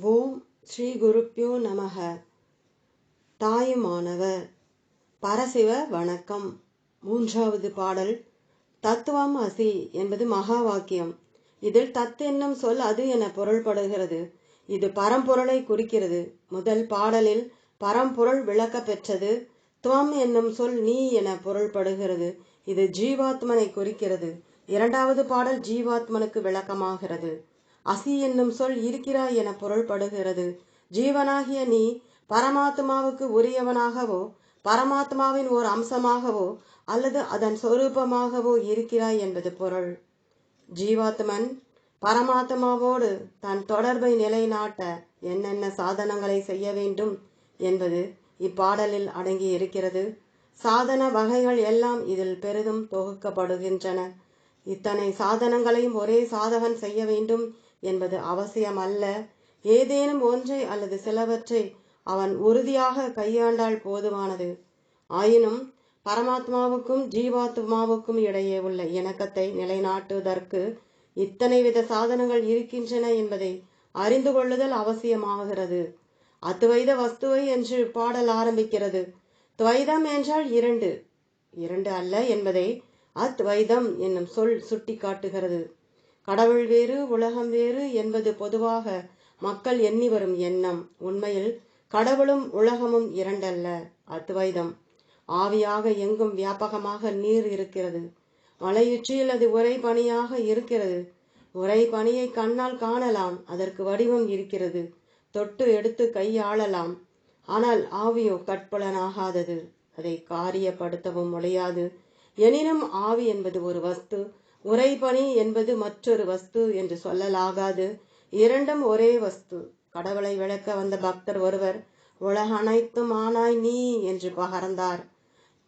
ஓம் ஸ்ரீ குருப்பியோ நமக. தாயுமானவர். பரசிவ வணக்கம். மூன்றாவது பாடல். தத்துவம் அசி என்பது மகா வாக்கியம் இதில் தத் என்னும் சொல் அது என பொருள்படுகிறது. இது பரம்பொருளை குறிக்கிறது. முதல் பாடலில் பரம்பொருள் விளக்க பெற்றது. துவம் என்னும் சொல் நீ என பொருள்படுகிறது. இது ஜீவாத்மனை குறிக்கிறது. இரண்டாவது பாடல் ஜீவாத்மனுக்கு விளக்கமாகிறது. அசி என்னும் சொல் இருக்கிறாய் என பொருள்படுகிறது. ஜீவனாகிய நீ பரமாத்மாவுக்கு உரியவனாகவோ பரமாத்மாவின் ஓர் அம்சமாகவோ அல்லது அதன் சொரூபமாகவோ இருக்கிறாய் என்பது பொருள். ஜீவாத்மன் பரமாத்மாவோடு தன் தொடர்பை நிலைநாட்ட என்னென்ன சாதனங்களை செய்ய வேண்டும் என்பது இப்பாடலில் அடங்கி இருக்கிறது சாதன வகைகள் எல்லாம் இதில் பெரிதும் தொகுக்கப்படுகின்றன. இத்தனை சாதனங்களையும் ஒரே சாதகன் செய்ய வேண்டும் என்பது அவசியம் அல்ல. ஏதேனும் ஒன்றை அல்லது சிலவற்றை அவன் உறுதியாக கையாண்டால் போதுமானது. ஆயினும் பரமாத்மாவுக்கும் ஜீவாத்மாவுக்கும் இடையே உள்ள இணக்கத்தை நிலைநாட்டுவதற்கு இத்தனை வித சாதனங்கள் இருக்கின்றன என்பதை அறிந்து கொள்ளுதல் அவசியமாகிறது. அத்துவைத வஸ்துவை என்று பாடல் ஆரம்பிக்கிறது. துவைதம் என்றால் இரண்டு. இரண்டு அல்ல என்பதை அத்வைதம் என்னும் சொல் சுட்டி காட்டுகிறது கடவுள் வேறு உலகம் வேறு என்பது பொதுவாக மக்கள் எண்ணி வரும் எண்ணம். உண்மையில் கடவுளும் உலகமும் இரண்டல்ல. அத்வைதம். ஆவியாக எங்கும் வியாபகமாக நீர் இருக்கிறது. மலையுச்சியில் அது உரை பணியாக இருக்கிறது. உரை பணியை கண்ணால் காணலாம். அதற்கு வடிவம் இருக்கிறது. தொட்டு எடுத்து கையாளலாம். ஆனால் ஆவியோ கட்புலனாகாதது அதை காரியப்படுத்தவும் முடியாது. எனினும் ஆவி என்பது ஒரு வஸ்து. உரைபணி என்பது மற்றொரு வஸ்து என்று சொல்லலாகாது. இரண்டும் ஒரே வஸ்து. கடவுளை விளக்க வந்த பக்தர் ஒருவர் உலக அனைத்தும் ஆனாய் நீ என்று பகர்ந்தார்.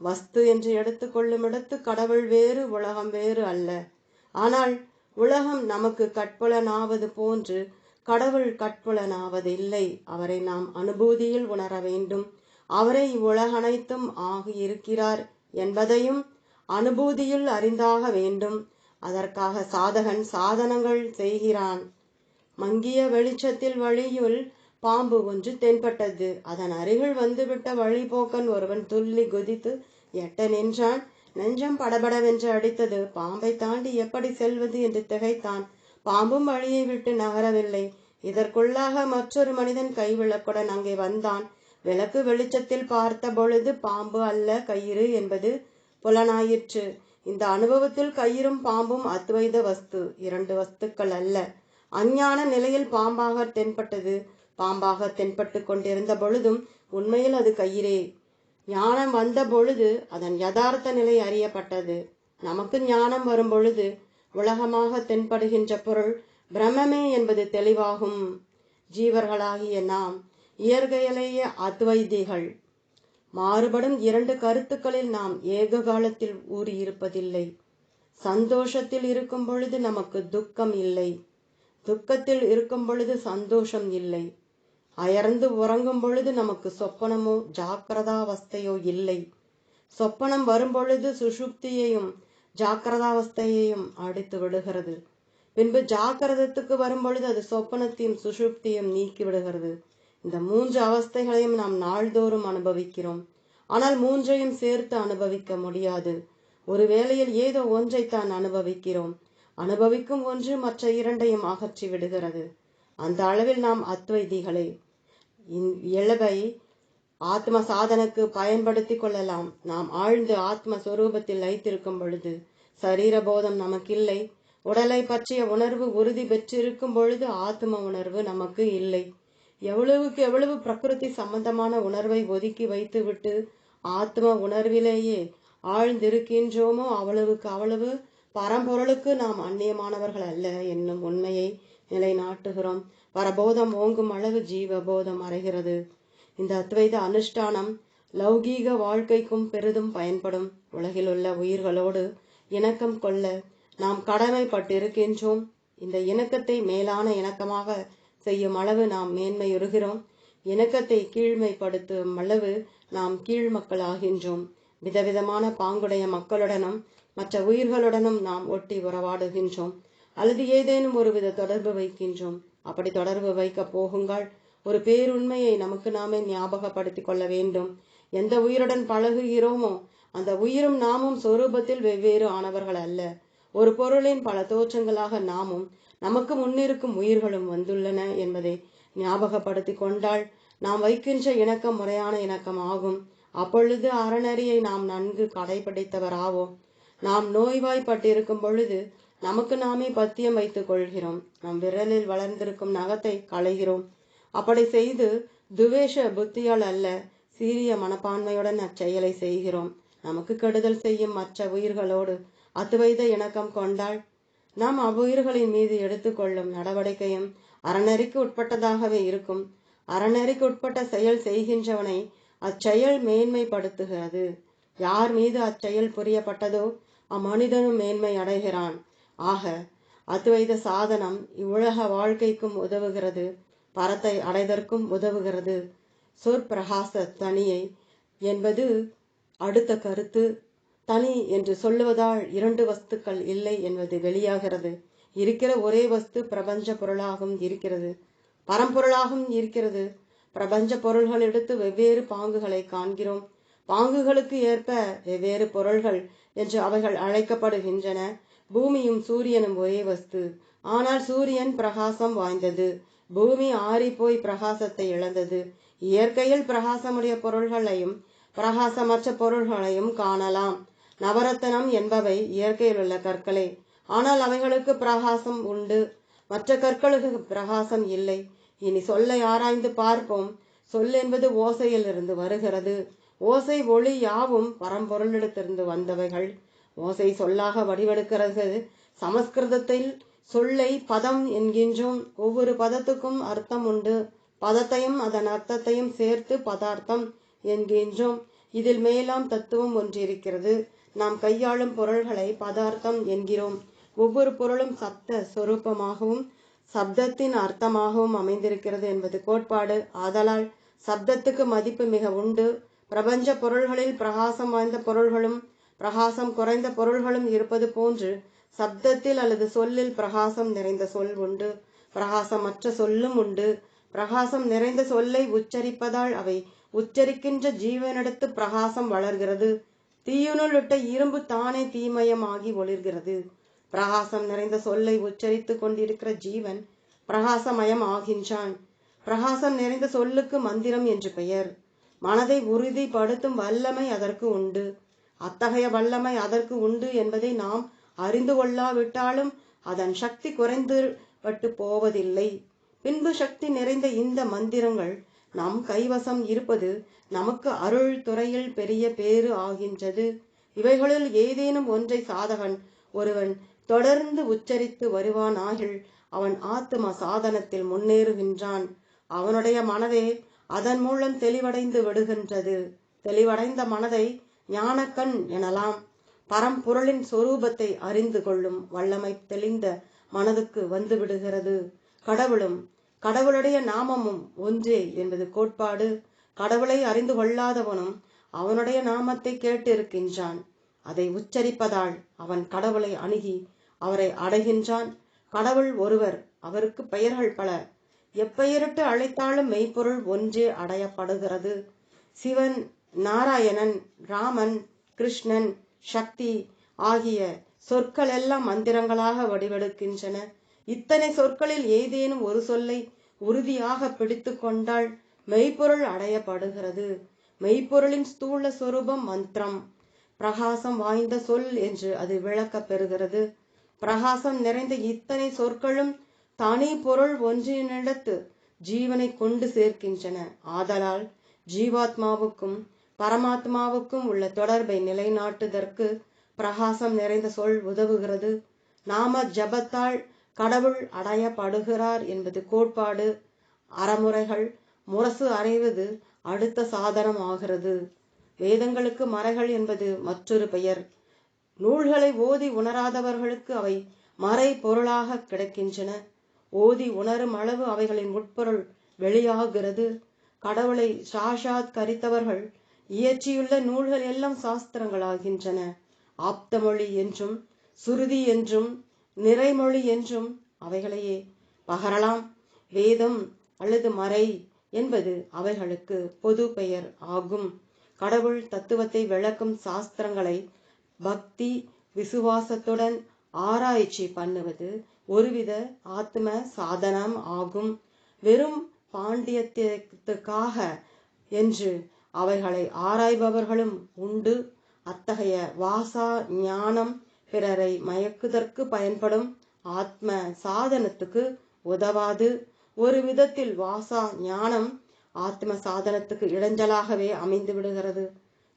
வஸ்து என்று எடுத்துக்கொள்ளும் இடத்து கடவுள் வேறு உலகம் வேறு அல்ல. ஆனால் உலகம் நமக்கு கட்புலனாவது போன்று கடவுள் கட்புலனாவது இல்லை அவரை நாம் அனுபூதியில் உணர வேண்டும். அவரை உலகனைத்தும் ஆகியிருக்கிறார் என்பதையும் அனுபூதியில் அறிந்தாக வேண்டும். அதற்காக சாதகன் சாதனங்கள் செய்கிறான். மங்கிய வெளிச்சத்தில் வழியுள் பாம்பு ஒன்று தென்பட்டது. அதன் அருகில் வந்துவிட்ட வழிபோக்கன் ஒருவன் துள்ளி குதித்து எட்ட நின்றான். நெஞ்சம் படபடவென்று அடித்தது. பாம்பை தாண்டி எப்படி செல்வது? என்று திகைத்தான். பாம்பும் வழியை விட்டு நகரவில்லை. இதற்குள்ளாக மற்றொரு மனிதன் கைவிளக்குடன் அங்கே வந்தான். விளக்கு வெளிச்சத்தில் பார்த்த பொழுது பாம்பு அல்ல கயிறு என்பது புலனாயிற்று. இந்த அனுபவத்தில் கயிறும் பாம்பும் அத்வைத வஸ்து இரண்டு வஸ்துக்கள் அல்ல. அஞ்ஞான நிலையில் பாம்பாக தென்பட்டது. பாம்பாக தென்பட்டு கொண்டிருந்த பொழுதும் உண்மையில் அது கயிறே. ஞானம் வந்த பொழுது அதன் யதார்த்த நிலை அறியப்பட்டது. நமக்கு ஞானம் வரும் பொழுது உலகமாக தென்படுகின்ற பொருள் பிரம்மமே என்பது தெளிவாகும். ஜீவர்களாகிய நாம் இயற்கையிலேயே அத்வைதிகள். மாறுபடும் இரண்டு கருத்துக்களில் நாம் ஏக காலத்தில் ஊறியிருப்பதில்லை. சந்தோஷத்தில் இருக்கும் பொழுது நமக்கு துக்கம் இல்லை. துக்கத்தில் இருக்கும் பொழுது சந்தோஷம் இல்லை. அயர்ந்து உறங்கும் பொழுது நமக்கு சொப்பனமோ ஜாக்கிரதாவஸ்தையோ இல்லை. சொப்பனம் வரும் பொழுது சுஷுப்தியையும் ஜாக்கிரதாவஸ்தையையும் அடித்து விடுகிறது. பின்பு ஜாக்கிரதத்துக்கு வரும் பொழுது அது சொப்பனத்தையும் சுஷுப்தியும் நீக்கி விடுகிறது. இந்த மூன்று அவஸ்தைகளையும் நாம் நாள்தோறும் அனுபவிக்கிறோம். ஆனால் மூன்றையும் சேர்த்து அனுபவிக்க முடியாது. ஒரு வேளையில் ஏதோ ஒன்றைத்தான் அனுபவிக்கிறோம். அனுபவிக்கும் ஒன்று மற்ற இரண்டையும் அகற்றி விடுகிறது. அந்த அளவில் நாம் அத்வைதிகளை. இழவை ஆத்ம சாதனுக்கு பயன்படுத்தி கொள்ளலாம். நாம் ஆழ்ந்து ஆத்ம சுரூபத்தில் வைத்திருக்கும் பொழுது சரீர போதம் நமக்கில்லை. உடலை பற்றிய உணர்வு உறுதி பெற்றிருக்கும் பொழுது ஆத்ம உணர்வு நமக்கு இல்லை. எவ்வளவுக்கு எவ்வளவு பிரகிருதி சம்பந்தமான உணர்வை ஒதுக்கி வைத்துவிட்டு ஆத்ம உணர்விலேயே ஆழ்ந்திருக்கின்றோமோ அவ்வளவுக்கு அவ்வளவு பரம்பொருளுக்கு நாம் அந்நியமானவர்கள் அல்ல என்னும் உண்மையை நிலைநாட்டுகிறோம். பரபோதம் ஓங்கும் அளவு ஜீவபோதம் அறைகிறது. இந்த அத்வைத அனுஷ்டானம் லௌகீக வாழ்க்கைக்கும் பெரிதும் பயன்படும். உலகில் உள்ள உயிர்களோடு இணக்கம் கொள்ள நாம் கடமைப்பட்டிருக்கின்றோம். இந்த இணக்கத்தை மேலான இணக்கமாக செய்யும் அளவு நாம் மேன்மையுறுகிறோம். இணக்கத்தை கீழ்மைப்படுத்தும் அளவு நாம் கீழ் மக்களாகின்றோம். விதவிதமான பாங்குடைய மக்களுடனும் மற்ற உயிர்களுடனும் நாம் ஒட்டி உறவாடுகின்றோம். அல்லது ஏதேனும் ஒருவித தொடர்பு வைக்கின்றோம். அப்படி தொடர்பு வைக்க போகுங்கள். ஒரு பேருண்மையை நமக்கு நாமே ஞாபகப்படுத்திக் கொள்ள வேண்டும். எந்த உயிருடன் பழகுகிறோமோ அந்த உயிரும் நாமும் சொரூபத்தில் வெவ்வேறு ஆனவர்கள் அல்ல. ஒரு பொருளின் பல தோற்றங்களாக நாமும் நமக்கு முன்னிருக்கும் உயிர்களும் வந்துள்ளன என்பதை ஞாபகப்படுத்தி கொண்டால் நாம் வைக்கின்ற இணக்கம் முறையான இணக்கம் ஆகும். அப்பொழுது அறநெறியை நாம் நன்கு கடைபிடித்தவராவோம். நாம் நோய்வாய்ப்பட்டிருக்கும் பொழுது நமக்கு நாமே பத்தியம் வைத்துக் கொள்கிறோம். நம் விரலில் வளர்ந்திருக்கும் நகத்தை களைகிறோம். அப்படி செய்து துவேஷ புத்தியால் அல்ல சீரிய மனப்பான்மையுடன் அச்செயலை செய்கிறோம். நமக்கு கெடுதல் செய்யும் மற்ற உயிர்களோடு அத்துவைத இணக்கம் கொண்டால் நாம் அவ்வுயிர்களின் மீது எடுத்துக்கொள்ளும் நடவடிக்கையும் அறநெறிக்கு உட்பட்டதாகவே இருக்கும். அறநெறிக்கு உட்பட்ட செயல் செய்கின்றவனை அச்செயல் மேன்மைப்படுத்துகிறது. யார் மீது அச்செயல் புரியப்பட்டதோ அம்மனிதனும் மேன்மை அடைகிறான். ஆக அத்வைத சாதனம் இவ்வுலக வாழ்க்கைக்கும் உதவுகிறது பரத்தை அடைதற்கும் உதவுகிறது. சொற்பிரகாச தனியை என்பது அடுத்த கருத்து. தனி என்று சொல்லுவதால் இரண்டு வஸ்துக்கள் இல்லை என்பது வெளியாகிறது. இருக்கிற ஒரே வஸ்து பிரபஞ்ச பொருளாகவும் இருக்கிறது. பரம்பொருளாகவும் இருக்கிறது. பிரபஞ்ச பொருள்கள் எடுத்து வெவ்வேறு பாங்குகளை காண்கிறோம். பாங்குகளுக்கு ஏற்ப வெவ்வேறு பொருள்கள் என்று அவைகள் அழைக்கப்படுகின்றன. பூமியும் சூரியனும் ஒரே வஸ்து. ஆனால் சூரியன் பிரகாசம் வாய்ந்தது. பூமி ஆறி போய் பிரகாசத்தை இழந்தது. இயற்கையில் பிரகாசமுடைய பொருள்களையும் பிரகாசமற்ற பொருள்களையும் காணலாம். நவரத்தனம் என்பவை இயற்கையில் உள்ள கற்களே. ஆனால் அவைகளுக்கு பிரகாசம் உண்டு. மற்ற கற்களுக்கு பிரகாசம் இல்லை. இனி சொல்லை ஆராய்ந்து பார்ப்போம். சொல் என்பது ஓசையில் இருந்து வருகிறது. ஓசை ஒளி யாவும் பரம்பொருளிடத்திலிருந்து வந்தவைகள். ஓசை சொல்லாக வடிவெடுக்கிறது. சமஸ்கிருதத்தில் சொல்லை பதம் என்கின்றோம். ஒவ்வொரு பதத்துக்கும் அர்த்தம் உண்டு. பதத்தையும் அதன் அர்த்தத்தையும் சேர்த்து பதார்த்தம் என்கின்றோம். இதில் மேலாம் தத்துவம் ஒன்றிருக்கிறது. நாம் கையாளும் பொருள்களை பதார்த்தம் என்கிறோம். ஒவ்வொரு பொருளும் சப்த சொரூபமாகவும் சப்தத்தின் அர்த்தமாகவும் அமைந்திருக்கிறது என்பது கோட்பாடு. ஆதலால் சப்தத்துக்கு மதிப்பு மிக உண்டு. பிரபஞ்ச பொருள்களில் பிரகாசம் வாய்ந்த பொருள்களும் பிரகாசம் குறைந்த பொருள்களும் இருப்பது போன்று சப்தத்தில் அல்லது சொல்லில் பிரகாசம் நிறைந்த சொல் உண்டு. பிரகாசமற்ற சொல்லும் உண்டு. பிரகாசம் நிறைந்த சொல்லை உச்சரிப்பதால் அவை உச்சரிக்கின்ற ஜீவனிடத்து பிரகாசம் வளர்கிறது. தீயுனுள் விட்ட இரும்பு தானே தீமயமாகி ஒளிர்கிறது. பிரகாசம் நிறைந்த சொல்லை உச்சரித்துக் கொண்டிருக்கிற ஜீவன் பிரகாசமயம் ஆகின்றான். பிரகாசம் நிறைந்த சொல்லுக்கு மந்திரம் என்று பெயர். மனதை உறுதிப்படுத்தும் வல்லமை அதற்கு உண்டு. அத்தகைய வல்லமை அதற்கு உண்டு என்பதை நாம் அறிந்து கொள்ளாவிட்டாலும் அதன் சக்தி குறைந்து பட்டு போவதில்லை. பின்பு சக்தி நிறைந்த இந்த மந்திரங்கள் நம் கைவசம் இருப்பது நமக்கு அருள் துறையில் பெரிய பேறு ஆகின்றது. இவைகளில் ஏதேனும் ஒன்றை சாதகன் ஒருவன் தொடர்ந்து உச்சரித்து வருவான் ஆகில் அவன் ஆத்ம சாதனத்தில் முன்னேறுகின்றான். அவனுடைய மனதே அதன் மூலம் தெளிவடைந்து விடுகின்றது. தெளிவடைந்த மனதை ஞானக்கண் எனலாம். பரம்பொருளின் சொரூபத்தை அறிந்து கொள்ளும் வல்லமை தெளிந்த மனதுக்கு வந்து விடுகிறது. கடவுளும் கடவுளுடைய நாமமும் ஒன்றே என்பது கோட்பாடு. கடவுளை அறிந்து கொள்ளாதவனும் அவனுடைய நாமத்தை கேட்டிருக்கின்றான். அதை உச்சரிப்பதால் அவன் கடவுளை அணுகி அவரை அடைகின்றான். கடவுள் ஒருவர் அவருக்கு பெயர்கள் பல. எப்பெயரிட்டு அழைத்தாலும் மெய்ப்பொருள் ஒன்றே அடையப்படுகிறது. சிவன் நாராயணன் ராமன் கிருஷ்ணன் சக்தி ஆகிய சொற்கள் எல்லாம் மந்திரங்களாக வடிவெடுக்கின்றன. இத்தனை சொற்களில் ஏதேனும் ஒரு சொல்லை உறுதியாக பிடித்து கொண்டால் மெய்ப்பொருள் அடையப்படுகிறது. மெய்ப்பொருளின் ஸ்தூல சொரூபம் மந்திரம். பிரகாசம் வாய்ந்த சொல் என்று அது விளக்கப் பெறுகிறது. பிரகாசம் நிறைந்த இத்தனை சொற்களும் தனி பொருள் ஒன்றினிடத்து ஜீவனை கொண்டு சேர்க்கின்றன. ஆதலால் ஜீவாத்மாவுக்கும் பரமாத்மாவுக்கும் உள்ள தொடர்பை நிலைநாட்டுதற்கு பிரகாசம் நிறைந்த சொல் உதவுகிறது. நாம ஜபத்தால் கடவுள் அடையப்படுகிறார் என்பது கோட்பாடு. அறமுறைகள் முரசு அறைவது அடுத்த சாதனம் ஆகிறது. வேதங்களுக்கு மறைகள் என்பது மற்றொரு பெயர். நூல்களை ஓதி உணராதவர்களுக்கு அவை மறை பொருளாக கிடைக்கின்றன. ஓதி உணரும் அளவு அவைகளின் உட்பொருள் வெளியாகிறது. கடவுளை சாஷாத் கரித்தவர்கள் இயற்றியுள்ள நூல்கள் எல்லாம் சாஸ்திரங்களாகின்றன. ஆப்தமொழி என்றும் சுருதி என்றும் நிறைமொழி என்றும் அவைகளையே பகரலாம். வேதம் அல்லது மறை என்பது அவைகளுக்கு பொது பெயர் ஆகும். கடவுள் தத்துவத்தை விளக்கும் சாஸ்திரங்களை பக்தி விசுவாசத்துடன் ஆராய்ச்சி பண்ணுவது ஒருவித ஆத்ம சாதனம் ஆகும். வெறும் பாண்டியத்திற்காக என்று அவைகளை ஆராய்பவர்களும் உண்டு. அத்தகைய வாசா ஞானம் பிறரை மயக்குதற்கு பயன்படும் ஆத்ம சாதனத்துக்கு உதவாது. ஒரு விதத்தில் வாசா ஞானம் ஆத்ம சாதனத்துக்கு இடைஞ்சலாகவே அமைந்து விடுகிறது.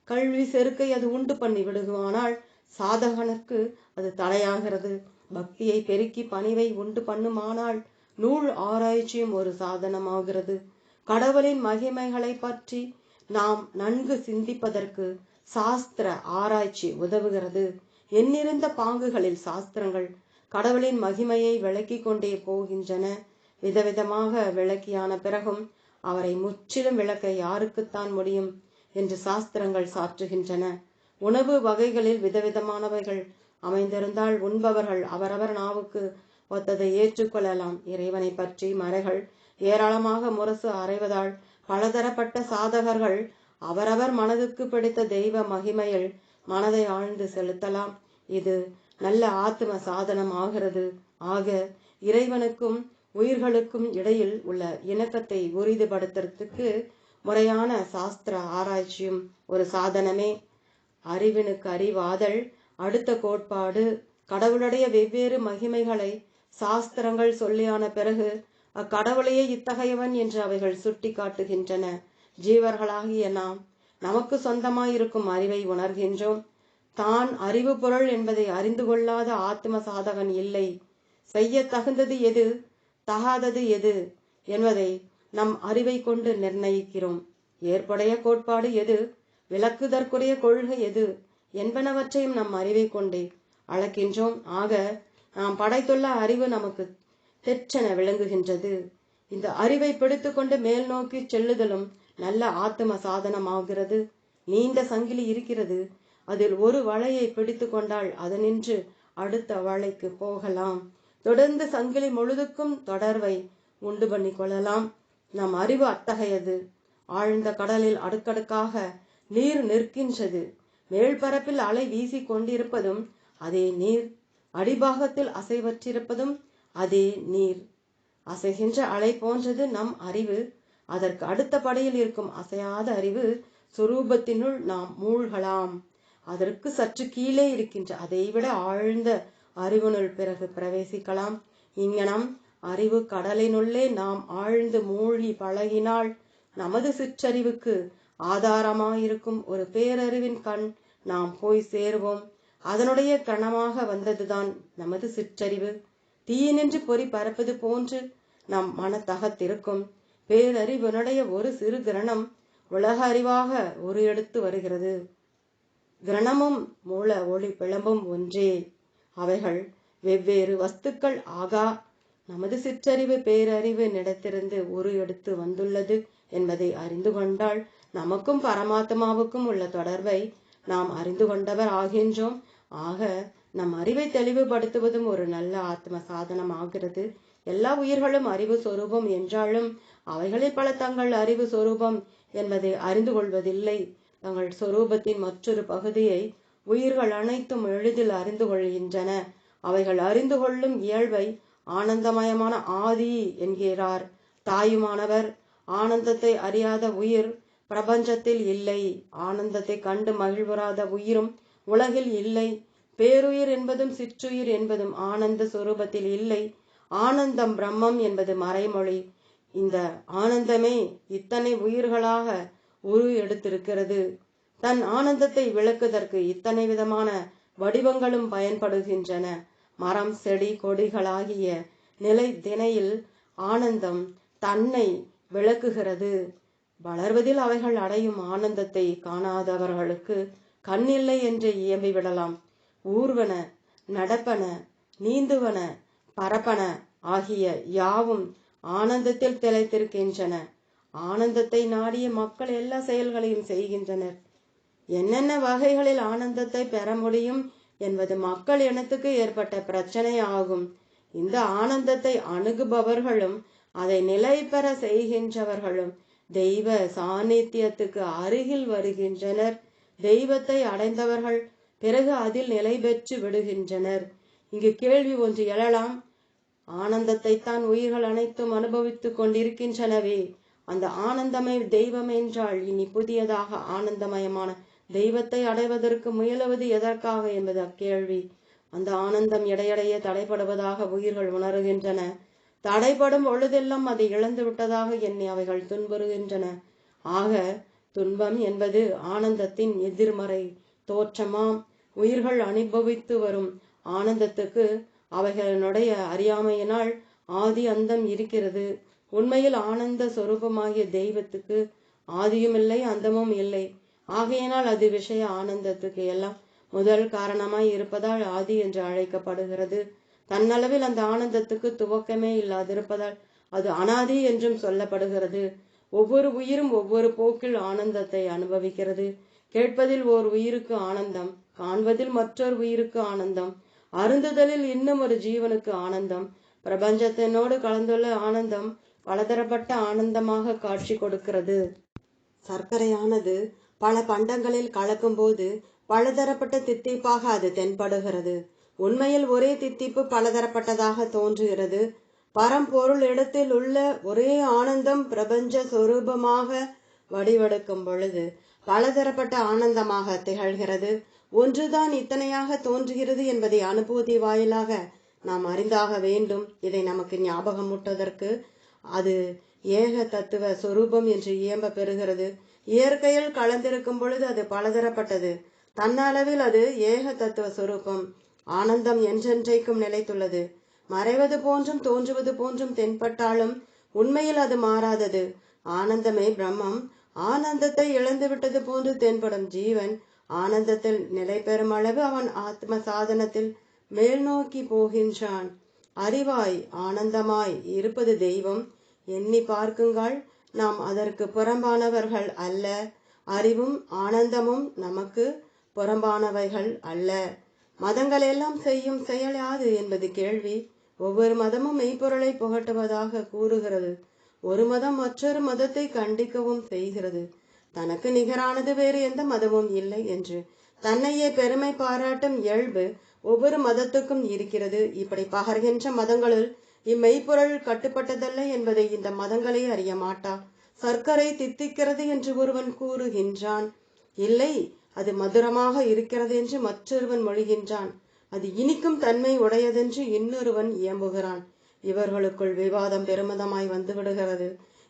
கல்வி செருக்கை அது உண்டு பண்ணி விடுவானால் சாதகனுக்கு அது தடையாகிறது. பக்தியை பெருக்கி பணிவை உண்டு பண்ணுமானால் நூல் ஆராய்ச்சியும் ஒரு சாதனமாகிறது. கடவுளின் மகிமைகளை பற்றி நாம் நன்கு சிந்திப்பதற்கு சாஸ்திர ஆராய்ச்சி உதவுகிறது. எண்ணிருந்த பாங்குகளில் சாஸ்திரங்கள் கடவுளின் மகிமையை விளக்கிக் கொண்டே போகின்றன. விதவிதமாக விளக்கியான பிறகும் அவரை முற்றிலும் விளக்க யாருக்குத்தான் முடியும் என்று சாஸ்திரங்கள் சாற்றுகின்றன. உணவு வகைகளில் விதவிதமானவைகள் அமைந்திருந்தால் உண்பவர்கள் அவரவர் நாவுக்கு ஒத்ததை ஏற்றுக்கொள்ளலாம். இறைவனை பற்றி மறைகள் ஏராளமாக முரசு அறைவதால் பலதரப்பட்ட சாதகர்கள் அவரவர் மனதுக்கு பிடித்த தெய்வ மகிமையில் மனதை ஆழ்ந்து செலுத்தலாம். இது நல்ல ஆத்ம சாதனம் ஆகிறது ஆக இறைவனுக்கும் உயிர்களுக்கும் இடையில் உள்ள இணக்கத்தை உறுதிப்படுத்துறதுக்கு முறையான சாஸ்திர ஆராய்ச்சியும் ஒரு சாதனமே. அறிவினுக்கு அறிவாதல் அடுத்த கோட்பாடு கடவுளுடைய வெவ்வேறு மகிமைகளை சாஸ்திரங்கள் சொல்லியான பிறகு அக்கடவுளையே இத்தகையவன் என்று அவைகள் சுட்டி காட்டுகின்றன ஜீவர்களாகிய நாம் நமக்கு சொந்தமாயிருக்கும் அறிவை உணர்கின்றோம். தான் அறிவு பொருள் என்பதை அறிந்து கொள்ளாத ஆத்ம சாதகன் இல்லை. செய்ய தகுந்தது எது? தகாதது எது? என்பதை நம் அறிவை கொண்டு நிர்ணயிக்கிறோம். ஏற்புடைய கோட்பாடு எது? விளக்குதற்குரிய கொள்கை எது? என்பனவற்றையும் நம் அறிவை கொண்டே அளக்கின்றோம். ஆக நாம் படைத்துள்ள அறிவு நமக்கு தெற்றென விளங்குகின்றது. இந்த அறிவை பிடித்துக்கொண்டு மேல் நோக்கி செல்லுதலும் நல்ல ஆத்தம சாதனமாகிறது. நீண்ட சங்கிலி இருக்கிறது. அதில் ஒரு வளையை பிடித்து கொண்டால் அதனின்று அடுத்த வளைக்கு போகலாம். தொடர்ந்து சங்கிலி முழுதுக்கும் தொடர்வை உண்டு பண்ணி கொள்ளலாம். நம் அறிவு அத்தகையது. ஆழ்ந்த கடலில் அடுக்கடுக்காக நீர் நிற்கின்றது. மேல்பரப்பில் அலை வீசி கொண்டிருப்பதும் அதே நீர். அடிபாகத்தில் அசைவற்றிருப்பதும் அதே நீர். அசைகின்ற அலை போன்றது நம் அறிவு. அதற்கு அடுத்த படியில் இருக்கும் அசையாத அறிவு சுரூபத்தினுள் நாம் மூழ்கலாம். அதற்கு சற்று கீழே இருக்கின்ற அதைவிட ஆழ்ந்த அறிவுனுள் பிறகு பிரவேசிக்கலாம். இங்கனம் அறிவு கடலினுள்ளே நாம் ஆழ்ந்து மூழ்கி பழகினால் நமது சிற்றறிவுக்கு ஆதாரமாயிருக்கும் ஒரு பேரறிவின் கண் நாம் போய் சேருவோம். அதனுடைய கணமாக வந்ததுதான் நமது சிற்றறிவு. தீயினின்று பொறி பறப்பது போன்று நம் மனத்தகத்திருக்கும். பேரறிவனுடைய ஒரு சிறு கிரணம் உலக அறிவாக ஒரு எடுத்து வருகிறது. கிரணமும் மூல ஒளி பிளம்பும் ஒன்றே. அவைகள் வெவ்வேறு வஸ்துக்கள் ஆகா. நமது சிற்றறிவு பேரறிவு நிலத்திலிருந்து ஒரு எடுத்து வந்துள்ளது என்பதை அறிந்து கொண்டால் நமக்கும் பரமாத்மாவுக்கும் உள்ள தொடர்பை நாம் அறிந்து கொண்டவர் ஆகின்றோம். ஆக நம் அறிவை தெளிவுபடுத்துவதும் ஒரு நல்ல ஆத்ம சாதனம் ஆகிறது எல்லா உயிர்களும் அறிவு சொரூபம் என்றாலும் அவைகளில் பல தங்கள் அறிவு சொரூபம் என்பதை அறிந்து கொள்வதில்லை. தங்கள் சொரூபத்தின் மற்றொரு பகுதியை உயிர்கள் அனைத்தும் எளிதில் அறிந்து கொள்கின்றன. அவைகள் அறிந்து கொள்ளும் இயல்பை ஆனந்தமயமான ஆதி என்கிறார். தாயுமானவர் ஆனந்தத்தை அறியாத உயிர் பிரபஞ்சத்தில் இல்லை. ஆனந்தத்தை கண்டு மகிழ்வுறாத உயிரும் உலகில் இல்லை. பேருயிர் என்பதும் சிற்றுயிர் என்பதும் ஆனந்த சுரூபத்தில் இல்லை. ஆனந்தம் பிரம்மம் என்பது மறைமொழி. இந்த ஆனந்தமே இத்தனை உயிர்களாக உரு எடுத்திருக்கிறது. தன் ஆனந்தத்தை விளக்குதற்கு இத்தனை விதமான வடிவங்களும் பயன்படுகின்றன. மரம் செடி கொடிகளாகிய நிலை தினையில் ஆனந்தம் தன்னை விளக்குகிறது. வளர்வதில் அவைகள் அடையும் ஆனந்தத்தை காணாதவர்களுக்கு கண்ணில்லை என்று இயம்பி விடலாம். ஊர்வன நடப்பன நீந்துவன பரப்பன ஆகிய யாவும் ஆனந்தத்தில் திளைத்திருக்கின்றன. ஆனந்தத்தை நாடிய மக்கள் எல்லா செயல்களையும் செய்கின்றனர். என்னென்ன வகைகளில் ஆனந்தத்தை பெற முடியும் என்பது மக்கள் இனத்துக்கு ஏற்பட்ட பிரச்சனை ஆகும். இந்த ஆனந்தத்தை அணுகுபவர்களும் அதை நிலை பெற செய்கின்றவர்களும் தெய்வ சாநித்தியத்துக்கு அருகில் வருகின்றனர். தெய்வத்தை அடைந்தவர்கள் பிறகு அதில் நிலை பெற்று விடுகின்றனர். இங்கு கேள்வி ஒன்று எழலாம். ஆனந்தத்தை தான் உயிர்கள் அனைத்தும் அனுபவித்துக் கொண்டிருக்கின்றனவே. அந்த ஆனந்தமய தெய்வம் என்றால் இனி புதியதாக ஆனந்தமயமான தெய்வத்தை அடைவதற்கு முயலுவது எதற்காக என்பது அக்கேள்வி. அந்த ஆனந்தம் இடையிடையே தடைப்படுவதாக உயிர்கள் உணர்கின்றன. தடைபடும் பொழுதெல்லாம் அதை இழந்து விட்டதாக எண்ணி அவைகள் துன்புறுகின்றன. ஆக துன்பம் என்பது ஆனந்தத்தின் எதிர்மறை தோற்றமாம். உயிர்கள் அனுபவித்து வரும் ஆனந்தத்துக்கு அவைகளினுடைய அறியாமையினால் ஆதி அந்தம் இருக்கிறது. உண்மையில் ஆனந்த சொரூபமாகிய தெய்வத்துக்கு ஆதியும் இல்லை அந்தமும் இல்லை. ஆகையினால் அது விஷய ஆனந்தத்துக்கு எல்லாம் முதல் காரணமாய் இருப்பதால் ஆதி என்று அழைக்கப்படுகிறது. தன்னளவில் அந்த ஆனந்தத்துக்கு துவக்கமே இல்லாதிருப்பதால் அது அனாதி என்றும் சொல்லப்படுகிறது. ஒவ்வொரு உயிரும் ஒவ்வொரு போக்கில் ஆனந்தத்தை அனுபவிக்கிறது. கேட்பதில் ஓர் உயிருக்கு ஆனந்தம் காண்பதில் மற்றொரு உயிருக்கு ஆனந்தம் அருந்துதலில் இன்னும் ஒரு ஜீவனுக்கு ஆனந்தம். பிரபஞ்சத்தினோடு கலந்துள்ள ஆனந்தம் பலதரப்பட்ட ஆனந்தமாக காட்சி கொடுக்கிறது. சர்க்கரையானது பல பண்டங்களில் கலக்கும்போது பலதரப்பட்ட தித்திப்பாக அது தென்படுகிறது. உண்மையில் ஒரே தித்திப்பு பலதரப்பட்டதாக தோன்றுகிறது. பரம்பொருள் இடத்தில் உள்ள ஒரே ஆனந்தம் பிரபஞ்ச சொரூபமாக வடிவெடுக்கும் பொழுது பலதரப்பட்ட ஆனந்தமாக திகழ்கிறது. ஒன்றுதான் இத்தனையாக தோன்றுகிறது என்பதை அனுபூதி வாயிலாக நாம் அறிந்தாக வேண்டும். இதை நமக்கு ஞாபகமூட்டுவதற்கு அது ஏக தத்துவ சொரூபம் என்று இயம்ப பெறுகிறது. இயற்கையில் கலந்திருக்கும் பொழுது அது பலதரப்பட்டது. தன்னளவில் அது ஏக தத்துவ சொரூபம். ஆனந்தம் என்றென்றைக்கும் நிலைத்துள்ளது. மறைவது போன்றும் தோன்றுவது போன்றும் தென்பட்டாலும் உண்மையில் அது மாறாதது. ஆனந்தமே பிரம்மம். ஆனந்தத்தை இழந்து விட்டது போன்று தென்படும் ஜீவன் ஆனந்தத்தில் நிலை பெறும் அளவு அவன் ஆத்ம சாதனத்தில் மேல் நோக்கி போகின்றான். அறிவாய் ஆனந்தமாய் இருப்பது தெய்வம். எண்ணி பார்க்குங்கள் நாம் அதற்கு புறம்பானவர்கள் அல்ல. அறிவும் ஆனந்தமும் நமக்கு புறம்பானவைகள் அல்ல. மதங்கள் எல்லாம் செய்யும் செயல் யாது என்பது கேள்வி. ஒவ்வொரு மதமும் மெய்ப்பொருளை புகட்டுவதாக கூறுகிறது. ஒரு மதம் மற்றொரு மதத்தை கண்டிக்கவும் செய்கிறது. தனக்கு நிகரானது வேறு எந்த மதமும் இல்லை என்று. தன்னையே பெருமை பாராட்டும் இயல்பு ஒவ்வொரு மதத்துக்கும் இருக்கிறது. இப்படி பகர்கின்ற மதங்களுள் இம்மெய்ப்பொருள் கட்டுப்பட்டதல்ல என்பதை இந்த மதங்களே அறிய மாட்டா. சர்க்கரை தித்திக்கிறது என்று ஒருவன் கூறுகின்றான். இல்லை அது மதுரமாக இருக்கிறது என்று மற்றொருவன் மொழிகின்றான். அது இனிக்கும் தன்மை உடையதென்று இன்னொருவன் இயம்புகிறான். இவர்களுக்குள் விவாதம் பெருமிதமாய் வந்து விடுகிறது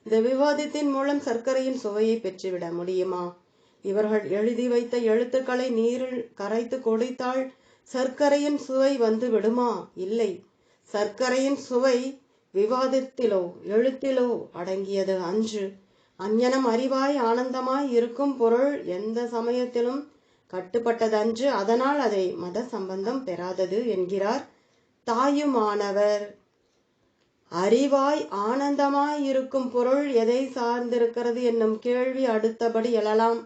இந்த விவாதத்தின் மூலம் சர்க்கரையின் சுவையை பெற்றுவிட முடியுமா? இவர்கள் எழுதி வைத்த எழுத்துக்களை நீரில் கரைத்து கொடுத்தால் சர்க்கரையின் சுவை வந்து விடுமா? இல்லை. சர்க்கரையின் சுவை விவாதத்திலோ எழுத்திலோ அடங்கியது அன்று. அஞ்ஞனம் அறிவாய் ஆனந்தமாய் இருக்கும் பொருள் எந்த சமயத்திலும் கட்டுப்பட்டதன்று அதனால் அதை மத சம்பந்தம் பெறாதது என்கிறார் தாயுமானவர். அறிவாய் ஆனந்தமாய் இருக்கும் பொருள் எதை சார்ந்திருக்கிறது என்னும் கேள்வி அடுத்தபடி எழலாம்.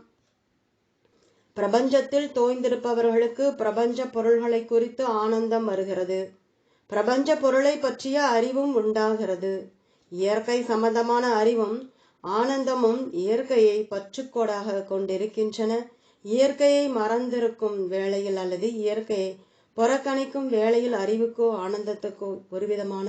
பிரபஞ்சத்தில் தோய்ந்திருப்பவர்களுக்கு பிரபஞ்ச பொருள்களை குறித்து ஆனந்தம் வருகிறது. பிரபஞ்ச பொருளை பற்றிய அறிவும் உண்டாகிறது. இயற்கை சம்பந்தமான அறிவும் ஆனந்தமும் இயற்கையை பற்றுக்கோடாக கொண்டிருக்கின்றன. இயற்கையை மறந்திருக்கும் வேளையில் அல்லது இயற்கையை புறக்கணிக்கும் வேளையில் அறிவுக்கோ ஆனந்தத்துக்கோ ஒருவிதமான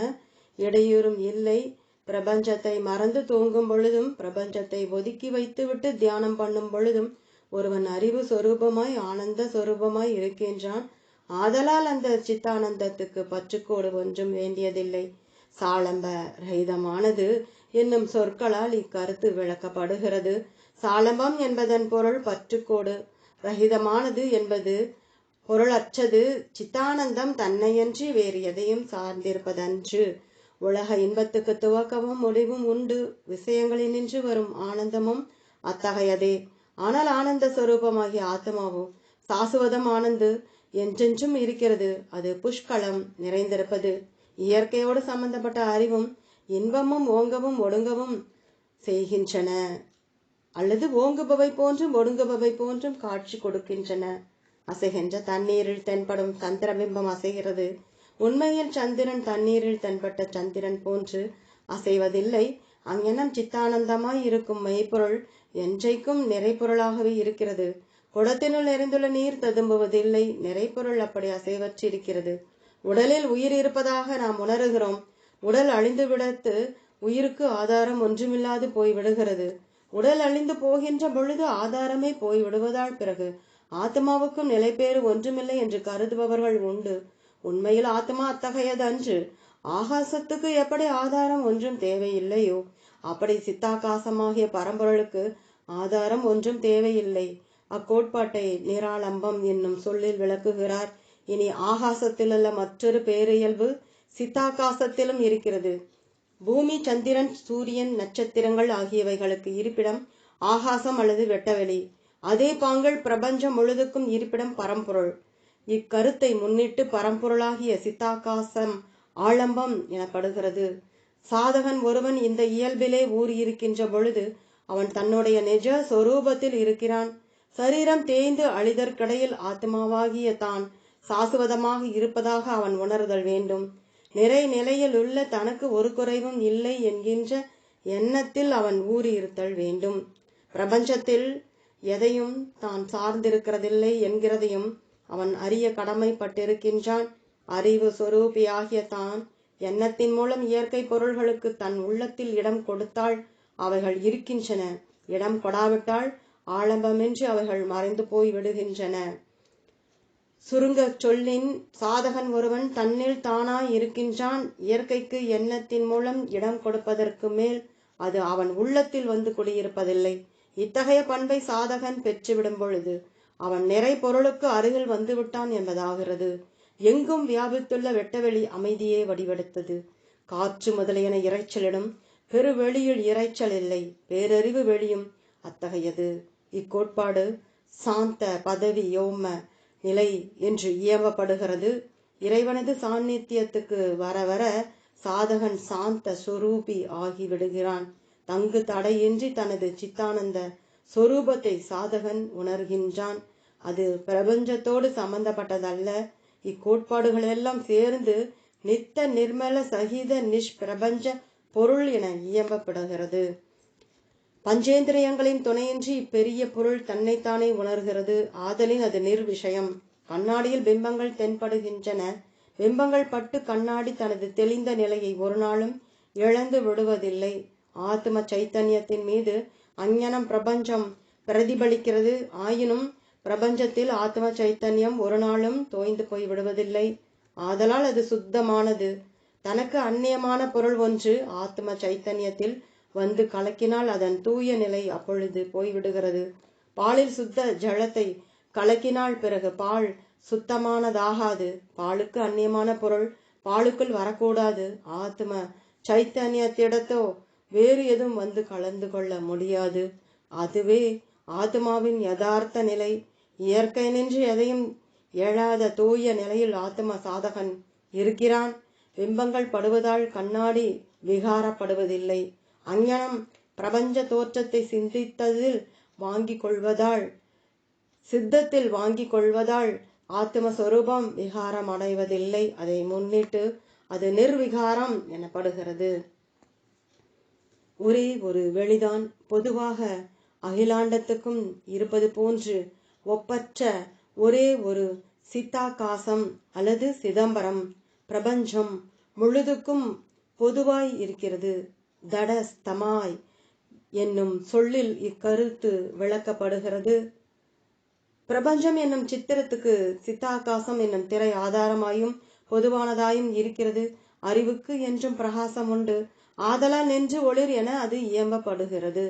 இடையூறும் இல்லை. பிரபஞ்சத்தை மறந்து தூங்கும் பொழுதும் பிரபஞ்சத்தை ஒதுக்கி வைத்துவிட்டு தியானம் பண்ணும் பொழுதும் ஒருவன் அறிவு சொரூபமாய் ஆனந்த சொரூபமாய் இருக்கின்றான். ஆதலால் அந்த சித்தானந்தத்துக்கு பற்றுக்கோடு ஒன்றும் வேண்டியதில்லை. சாலம்ப ரகிதமானது என்னும் சொற்களால் இக்கருத்து விளக்கப்படுகிறது. சாலம்பம் என்பதன் பொருள் பற்றுக்கோடு. ரகிதமானது என்பது பொருளற்றது. சித்தானந்தம் தன்னையன்றி வேறு எதையும் சார்ந்திருப்பதன்று. உலக இன்பத்துக்கு துவக்கமும் முடிவும் உண்டு. விஷயங்களில் நின்று வரும் ஆனந்தமும் அத்தகையதே. ஆனால் ஆனந்த சொரூபமாகிய ஆத்மாவும் சாசுவதம் ஆனந்து என்றென்றும் இருக்கிறது. அது புஷ்கலம் நிறைந்திருப்பது. இயற்கையோடு சம்பந்தப்பட்ட அறிவும் இன்பமும் ஓங்கவும் ஒடுங்கவும் செய்கின்றன. அல்லது ஓங்குபவை போன்றும் ஒடுங்குபவை போன்றும் காட்சி கொடுக்கின்றன. அசைகின்ற தண்ணீரில் தென்படும் சந்திரபிம்பம் அசைகிறது. உண்மையில் சந்திரன் தண்ணீரில் தென்பட்ட சந்திரன் போன்று அசைவதில்லை. அங்ஙனம் சித்தானந்தமாய் இருக்கும் மெய்ப்பொருள் என்றைக்கும் நிறைப்பொருளாகவே இருக்கிறது. குடத்தினுள் நிறைந்துள்ள நீர் ததும்புவதில்லை. நிறைப்பொருள் அப்படி அசைவற்றிருக்கிறது. உடலில் உயிர் இருப்பதாக நாம் உணர்கிறோம். உடல் அழிந்து விடத்து உயிருக்கு ஆதாரம் ஒன்றுமில்லாது போய்விடுகிறது. உடல் அழிந்து போகின்ற பொழுது ஆதாரமே போய்விடுவதால் பிறகு ஆத்மாவுக்கும் நிலைப்பேறு ஒன்றுமில்லை என்று கருதுபவர்கள் உண்டு. உண்மையில் ஆத்மா அத்தகையது அன்று. ஆகாசத்துக்கு எப்படி ஆதாரம் ஒன்றும் தேவையில்லையோ அப்படி சித்தாகாசமாகிய பரம்பொருளுக்கு ஆதாரம் ஒன்றும் தேவையில்லை. அக்கோட்பாட்டை நிராலம்பம் என்னும் சொல்லில் விளக்குகிறார். இனி ஆகாசத்திலுள்ள மற்றொரு பேரியல்பு சித்தாகாசத்திலும் இருக்கிறது. பூமி சந்திரன் சூரியன் நட்சத்திரங்கள் ஆகியவைகளுக்கு இருப்பிடம் ஆகாசம் அல்லது வெட்டவெளி. அதே பாங்கள் பிரபஞ்சம் முழுதுக்கும் இருப்பிடம் பரம்பொருள். இக்கருத்தை முன்னிட்டு பரம்பொருளாகிய சித்தாகாசம் ஆலம்பம் எனப்படுகிறது. சாதகன் ஒருவன் இந்த இயல்பிலே ஊறியிருக்கின்ற பொழுது அவன் தன்னுடைய நிஜ சொரூபத்தில் இருக்கிறான். சரீரம் தேய்ந்து அழிதற்கடையில் ஆத்மாவாகிய தான் சாசுவதமாக இருப்பதாக அவன் உணர்தல் வேண்டும். நிறை நிலையில் உள்ள தனக்கு ஒரு குறைவும் இல்லை என்கின்ற எண்ணத்தில் அவன் ஊறியிருத்தல் வேண்டும். பிரபஞ்சத்தில் எதையும் தான் சார்ந்திருக்கிறதில்லை என்கிறதையும் அவன் அறிய கடமைப்பட்டிருக்கின்றான். அறிவு சொரூபியாகிய தான் எண்ணத்தின் மூலம் இயற்கை பொருள்களுக்கு தன் உள்ளத்தில் இடம் கொடுத்தால் அவைகள் இருக்கின்றன. இடம் கொடாவிட்டால் ஆலம்பமின்றி அவைகள் மறைந்து போய் விடுகின்றன. சுருங்கச் சொல்லின் சாதகன் ஒருவன் தன்னில் தானாய் இருக்கின்றான். இயற்கைக்கு எண்ணத்தின் மூலம் இடம் கொடுப்பதற்கு மேல் அது அவன் உள்ளத்தில் வந்து குடியிருப்பதில்லை. இத்தகைய பண்பை சாதகன் பெற்றுவிடும் பொழுது அவன் நிறை பொருளுக்கு அருகில் வந்துவிட்டான் என்பதாகிறது. எங்கும் வியாபித்துள்ள வெட்டவெளி அமைதியே வடிவெடுத்தது. காற்று முதலியன இறைச்சலிடும். பெருவெளியில் இறைச்சல் இல்லை. பேரறிவு வெளியும் அத்தகையது. இக்கோட்பாடு சாந்த பதவி யோம நிலை என்று இயம்பப்படுகிறது இறைவனது சாநித்தியத்துக்கு வர வர சாதகன் சாந்த சொரூபி ஆகிவிடுகிறான். தங்கு தடையின்றி தனது சித்தானந்த சொரூபத்தை சாதகன் உணர்கின்றான். அது பிரபஞ்சத்தோடு சம்பந்தப்பட்டதல்ல. இக்கோட்பாடுகள் எல்லாம் சேர்ந்து நித்த நிர்மல சகித நிஷ்பிரபஞ்ச பொருள் என இயம்பப்படுகிறது. பஞ்சேந்திரியங்களின் துணையின்றி இப்பெரிய பொருள் தன்னைத்தானே உணர்கிறது. ஆதலின் அது நிர்விஷயம். கண்ணாடியில் பிம்பங்கள் தென்படுகின்றன. பிம்பங்கள் பட்டு கண்ணாடி தனது தெளிந்த நிலையை ஒரு நாளும் இழந்து விடுவதில்லை. ஆத்ம சைத்தன்யத்தின் மீது அஞ்ஞனம் பிரபஞ்சம் பிரதிபலிக்கிறது. ஆயினும் பிரபஞ்சத்தில் ஆத்ம சைத்தன்யம் ஒரு நாளும் தோய்ந்து போய் விடுவதில்லை. ஆதலால் அது சுத்தமானது. தனக்கு அந்நியமான பொருள் ஒன்று ஆத்ம சைத்தன்யத்தில் வந்து கலக்கினால் அதன் தூய நிலை அப்பொழுது போய்விடுகிறது பாலில் சுத்த ஜலத்தை கலக்கினால் பிறகு பால் சுத்தமானதாகாது. பாலுக்கு அந்நியமான பொருள் பாலுக்குள் வரக்கூடாது. ஆத்ம சைத்தன்யத்திடத்தோ வேறு எதுவும் வந்து கலந்து கொள்ள முடியாது. அதுவே ஆத்மாவின் யதார்த்த நிலை. இயற்கை நின்று எதையும் எழாத தூய நிலையில் ஆத்ம சாதகன் இருக்கிறான். பிம்பங்கள் படுவதால் கண்ணாடி விகாரப்படுவதில்லை. அஞ்ஞனம் பிரபஞ்ச தோற்றத்தை சிந்தித்ததில் வாங்கிக் கொள்வதால் சித்தத்தில் வாங்கிக் கொள்வதால் ஆத்மஸ்வரூபம் விகாரம் அடைவதில்லை அதை முன்னிட்டு அது நிர்விகாரம் எனப்படுகிறது. ஒரே ஒரு வெளிதான். பொதுவாக அகிலாண்டத்துக்கும் இருப்பது போன்று ஒப்பற்ற ஒரே ஒரு சித்தாகாசம் அல்லது சிதம்பரம். பிரபஞ்சம் முழுதுக்கும் பொதுவாய் இருக்கிறது. தடஸ்தமாய் என்னும் சொல்லில் இக்கருத்து விளக்கப்படுகிறது. பிரபஞ்சம் என்னும் சித்திரத்துக்கு சித்தாகாசம் என்னும் திரை ஆதாரமாயும் பொதுவானதாயும் இருக்கிறது. அறிவுக்கு என்றும் பிரகாசம் உண்டு. ஆதலால் நெஞ்சு ஒளிர் என அது இயம்பப்படுகிறது.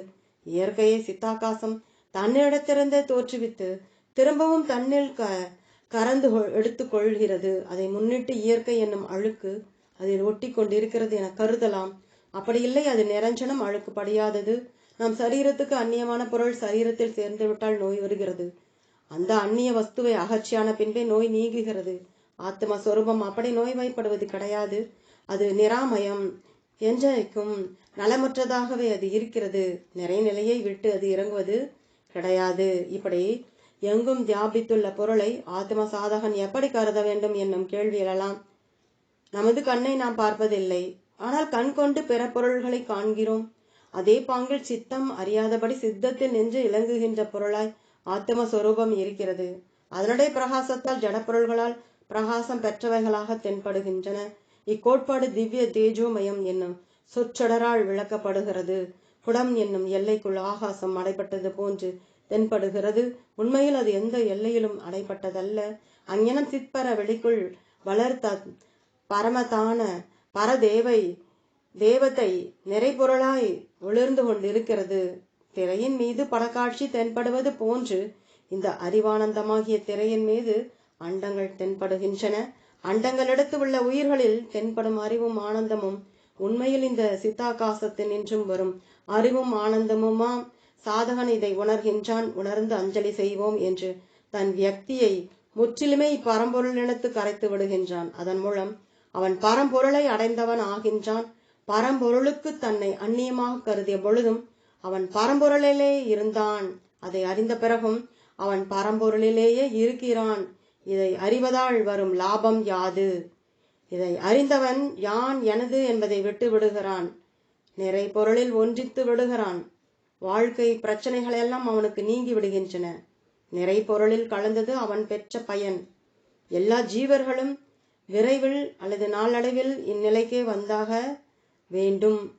இயற்கையை சித்தாகாசம். தன்னிடத்திலிருந்தே தோற்றுவித்து திரும்பவும் தன்னில் க கறந்து எடுத்துக்கொள்கிறது அதை முன்னிட்டு இயற்கை என்னும் அழுக்கு அதில் ஒட்டி கொண்டிருக்கிறது என கருதலாம். அப்படி இல்லை அது நிரஞ்சனம் அழுக்கு படியாதது. நம் சரீரத்துக்கு அந்நியமான பொருள் சரீரத்தில் சேர்ந்து விட்டால் நோய் வருகிறது. அந்த அந்நிய வஸ்துவை அகற்சியான பின்பே நோய் நீங்குகிறது. ஆத்ம சொரூபம் அப்படி நோய்வாய்ப்படுவது கிடையாது. அது நிராமயம். என்றைக்கும் நலமற்றதாகவே அது இருக்கிறது. நிறைநிலையை விட்டு அது இறங்குவது கிடையாது. இப்படி எங்கும் தியாபித்துள்ள பொருளை ஆத்ம சாதகன் எப்படி கருத வேண்டும் என்னும் கேள்வி எழலாம். நமது கண்ணை நாம் பார்ப்பதில்லை. ஆனால் கண் கொண்டு பிற பொருள்களை காண்கிறோம். அதே பாங்கில் சித்தம் அறியாதபடி சித்தத்தில் நின்று இலங்குகின்ற பொருளாய் ஆத்மஸ்வரூபம் இருக்கிறது. அதனுடைய பிரகாசத்தால் ஜடப்பொருள்களால் பிரகாசம் பெற்றவைகளாக தென்படுகின்றன. இக்கோட்பாடு திவ்ய தேஜோமயம் என்னும் சொற்றொடரால் விளக்கப்படுகிறது. குடம் என்னும் எல்லைக்குள் ஆகாசம் அடைப்பட்டது போன்று தென்படுகிறது. உண்மையில் அது எந்த எல்லையிலும் அடைப்பட்டதல்ல அங்ஙனம் சிற்பர வெளிக்குள் வளர்த்த பரமதான பரதேவை தேவத்தை நிறைபொருளாய் ஒளிர்ந்து கொண்டிருக்கிறது. திரையின் மீது படக்காட்சி தென்படுவது போன்று இந்த அறிவானந்தமாகிய திரையின் மீது அண்டங்கள் தென்படுகின்றன. அண்டங்களிடத்து உள்ள உயிர்களில் தென்படும் அறிவும் ஆனந்தமும் உண்மையில் இந்த சித்தாகாசத்தினின்றும் வரும் அறிவும் ஆனந்தமுமாம். சாதகன் இதை உணர்கின்றான் உணர்ந்து அஞ்சலி செய்வோம் என்று தன் வியக்தியை முற்றிலுமே பரம்பொருளினத்து கரைத்து விடுகின்றான். அதன் மூலம் அவன் பரம்பொருளை அடைந்தவன் ஆகின்றான். பரம்பொருளுக்கு தன்னை அந்நியமாக கருதிய பொழுதும் அவன் பரம்பொருளிலே இருந்தான். அதை அறிந்த பிறகும் அவன் பரம்பொருளிலேயே இருக்கிறான். இதை அறிவதால் வரும் லாபம் யாது? இதை அறிந்தவன் யான் எனது என்பதை விட்டு விடுகிறான். நிறை பொருளில் ஒன்றித்து விடுகிறான். வாழ்க்கை பிரச்சனைகளெல்லாம் அவனுக்கு நீங்கி விடுகின்றன. நிறை பொருளில் கலந்தது அவன் பெற்ற பயன். எல்லா ஜீவர்களும் விரைவில் அல்லது நாளடைவில் இந்நிலைக்கே வந்தாக வேண்டும்.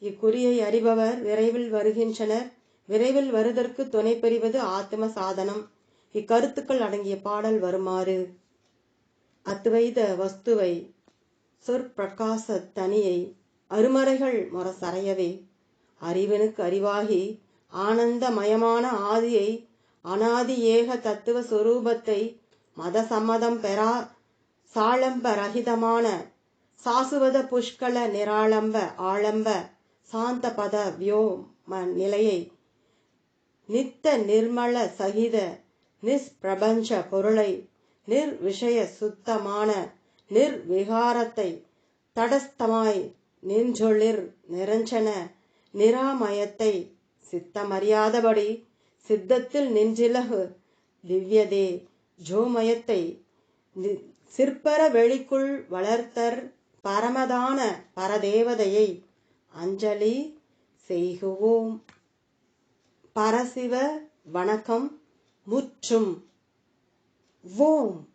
இக்குறியை அறிபவர் விரைவில் வருகின்றனர். விரைவில் வருதற்கு துணை பெறுவது ஆத்ம சாதனம். இக்கருத்துக்கள் அடங்கிய பாடல் வருமாறு. அத்வைத வஸ்துவை சொற்பிரகாச தனியை அருமறைகள் முரசறையவே. அறிவனுக்கு அறிவாகி ஆனந்தமயமான ஆதியை அனாதி ஏக தத்துவ சொரூபத்தை மத சம்மதம் பெறா சாளம்ப ரகிதமான சாசுவத புஷ்கல நிராளம்ப ஆளம்ப சாந்த பத வியோம நிலையை நித்த நிர்மல சகித நிஸ்பிரபஞ்ச பொருளை நிர்விஷய சுத்தமான நிர்விகாரத்தை தடஸ்தமாய் நின்றொளிர் நிரஞ்சன நிராமயத்தை சித்தமறியாதபடி சித்தத்தில் நின்றிலகு திவ்யதே ஜோமயத்தை சிற்பர வெளிக்குள் வளர்த்தர் பரமதான பரதேவதையை அஞ்சலி செய்குவோம். பரசிவ வணக்கம் முற்றும். ஓம்.